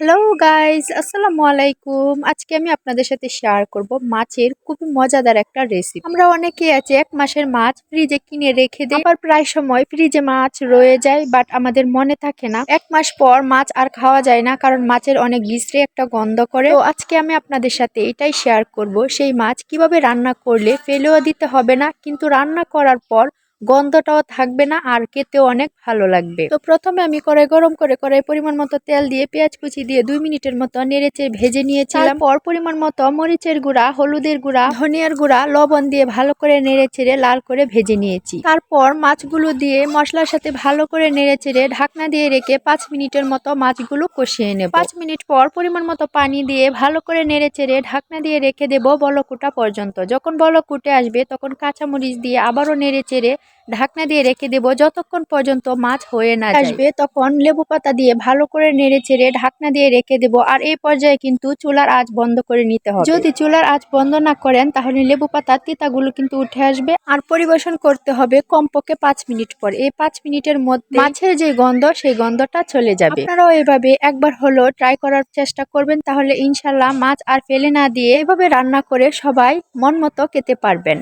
Hello guys আসসালামু আলাইকুম আজকে আমি আপনাদের সাথে শেয়ার করব মাছের খুবই মজাদার একটা রেসিপি আমরা অনেকে আছে, এক মাসের মাছ ফ্রিজে কিনে রেখে দিই। আবার প্রায় সময় ফ্রিজে মাছ রয়ে যায় বাট আমাদের মনে থাকে না। এক মাস পর মাছ আর খাওয়া যায় না, কারণ মাছের অনেক বিশ্রী একটা গন্ধ করে। তো আজকে আমি আপনাদের সাথে এটাই শেয়ার করব, সেই মাছ কীভাবে রান্না করলে ফেলেও দিতে হবে না, কিন্তু রান্না করার পর গন্ধটাও থাকবে না, আর খেতেও অনেক ভালো লাগবে। তো প্রথমে আমি কড়াই গরম করে কড়াই পরিমাণ মতো তেল দিয়ে পেঁয়াজ কুচি দিয়ে দুই মিনিটের মতো নেড়েচে ভেজে নিয়েছিলাম। পর পরিমাণ মতো মরিচের গুঁড়া, হলুদের গুঁড়া, ধনিয়ার গুঁড়া, লবণ দিয়ে ভালো করে নেড়ে চেড়ে লাল করে ভেজে নিয়েছি। তারপর মাছগুলো দিয়ে মশলার সাথে ভালো করে নেড়ে চেড়ে ঢাকনা দিয়ে রেখে পাঁচ মিনিটের মতো মাছগুলো কষিয়ে নেব। পাঁচ মিনিট পর পরিমাণ মতো পানি দিয়ে ভালো করে নেড়ে চেড়ে ঢাকনা দিয়ে রেখে দেব বলকুটা পর্যন্ত। যখন বলকুটে আসবে, তখন কাঁচামরিচ দিয়ে আবারও নেড়ে চেড়ে ঢাকনা দিয়ে রেখে দেব। যতক্ষণ পর্যন্ত মাছ হয়ে না আসবে তখন লেবু পাতা দিয়ে ভালো করে নেড়ে চেড়ে ঢাকনা দিয়ে রেখে দেব। আর এই পর্যায়ে কিন্তু চুলার আঁচ বন্ধ করে নিতে হবে। যদি চুলার আঁচ বন্ধ না করেন তাহলে লেবু পাতার তিতাগুলো কিন্তু উঠে আসবে। আর পরিবেশন করতে হবে কমপক্ষে পাঁচ মিনিট পর। এই পাঁচ মিনিটের মধ্যে মাছের যে গন্ধ সেই গন্ধটা চলে যাবে। আপনারাও এভাবে একবার হলো ট্রাই করার চেষ্টা করবেন। তাহলে ইনশাল্লাহ মাছ আর ফেলে না দিয়ে এভাবে রান্না করে সবাই মন মতো খেতে পারবেন।